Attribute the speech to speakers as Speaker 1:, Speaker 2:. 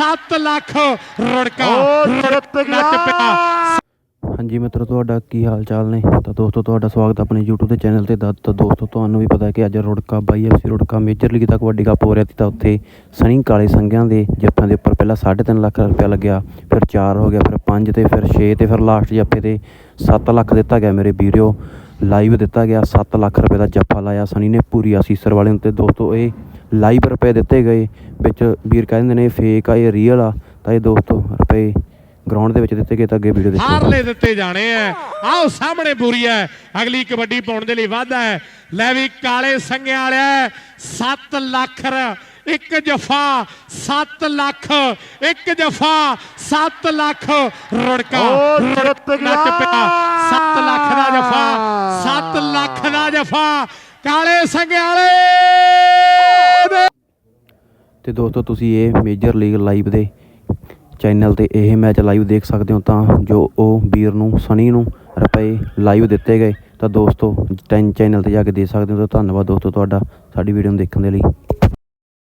Speaker 1: 7 ਲੱਖ ਰੁੜਕਾ।
Speaker 2: ਗਿਆ
Speaker 1: ਪਿਆ।
Speaker 3: ਹਾਂਜੀ ਮਿੱਤਰੋ ਤੁਹਾਡਾ ਕੀ ਹਾਲ ਚਾਲ ਨੇ? ਤਾਂ ਦੋਸਤੋ ਤੁਹਾਡਾ ਸਵਾਗਤ ਆਪਣੇ YouTube ਦੇ ਚੈਨਲ ਤੇ। ਦਾ ਤਾਂ ਦੋਸਤੋ ਤੁਹਾਨੂੰ ਵੀ ਪਤਾ ਹੈ ਕਿ ਅੱਜ ਰੁੜਕਾ ਬਾਈ ਐਫਸੀ ਰੁੜਕਾ ਮੇਜਰ ਲੀਗ ਤੱਕ ਕਬੱਡੀ ਕੱਪ ਹੋ ਰਿਹਾ ਸੀ। ਤਾਂ ਉੱਥੇ ਸਣੀ ਕਾਲੇ ਸੰਘਿਆਂ ਦੇ ਜੱਫਿਆਂ ਦੇ ਉੱਪਰ ਪਹਿਲਾਂ 3.5 ਲੱਖ ਰੁਪਇਆ ਲੱਗਿਆ ਫਿਰ 4 ਹੋ ਗਿਆ ਫਿਰ 5 ਤੇ ਫਿਰ 6 ਤੇ ਫਿਰ ਲਾਸਟ ਜੱਫੇ ਤੇ 7 ਲੱਖ ਦਿੱਤਾ ਗਿਆ ਮੇਰੇ ਵੀਰਿਓ ਲਾਈਵ ਦਿੱਤਾ ਗਿਆ 7 ਲੱਖ ਰੁਪਏ ਦਾ ਜੱਫਾ ਲਾਇਆ ਸਣੀ ਨੇ ਪੂਰੀ ਅਸੀਸਰ ਵਾਲੇ ਨੂੰ ਤੇ ਦੋਸਤੋ ਇਹ ਲਾਈਵ ਰੁਪਏ ਦਿੱਤੇ ਗਏ। ਵਿੱਚ ਵੀਰ ਕਹਿੰਦੇ ਨੇ ਫੇਕ ਆ ਇਹ ਰੀਅਲ ਆ। ਤਾਂ ਇਹ ਦੋਸਤੋ ਰੁਪਏ ਗਰਾਊਂਡ ਦੇ ਵਿੱਚ ਦਿੱਤੇ ਗਏ ਤਾਂ ਅੱਗੇ ਵੀਡੀਓ ਦੇਖੋ।
Speaker 1: ਹਾਰਲੇ ਦਿੱਤੇ ਜਾਣੇ ਐ ਆਓ ਸਾਹਮਣੇ ਪੂਰੀ ਐ ਅਗਲੀ ਕਬੱਡੀ ਪਾਉਣ ਦੇ ਲਈ ਵਾਧਾ ਹੈ। ਲੈ ਵੀ ਕਾਲੇ ਸੰਗਿਆਂ ਵਾਲਿਆ 7 ਲੱਖ ਇੱਕ ਜਫਾ 7 ਲੱਖ ਇੱਕ ਜਫਾ 7 ਲੱਖ ਰੁੜਕਾ।
Speaker 2: ਓ
Speaker 1: ਰੁੜ-
Speaker 2: ਜਿੱਤ ਗਿਆ।
Speaker 1: ਨੱਚ ਪਿਆ। 7 ਲੱਖ ਦਾ ਜਫਾ 7 ਲੱਖ ਦਾ ਜਫਾ। ਕਾਲੇ ਸੰਗਿਆਂ ਵਾਲੇ!
Speaker 3: ਤੇ ਦੋਸਤੋ, ਤੁਸੀਂ ਇਹ ਮੇਜਰ ਲੀਗ ਲਾਈਵ ਦੇ ਚੈਨਲ ਤੇ ਇਹ ਮੈਚ ਲਾਈਵ ਦੇਖ ਸਕਦੇ ਹੋ ਤਾਂ ਜੋ ਉਹ ਵੀਰ ਨੂੰ ਸਣੀ ਨੂੰ ਰੁਪਏ ਲਾਈਵ ਦਿੱਤੇ ਗਏ, ਤਾਂ ਦੋਸਤੋ ਟੈਨ ਚੈਨਲ ਤੇ ਜਾ ਕੇ ਦੇ ਸਕਦੇ ਹੋ। ਤਾਂ ਧੰਨਵਾਦ ਦੋਸਤੋ ਤੁਹਾਡਾ ਸਾਡੀ ਵੀਡੀਓ ਨੂੰ ਦੇਖਣ ਦੇ ਲਈ।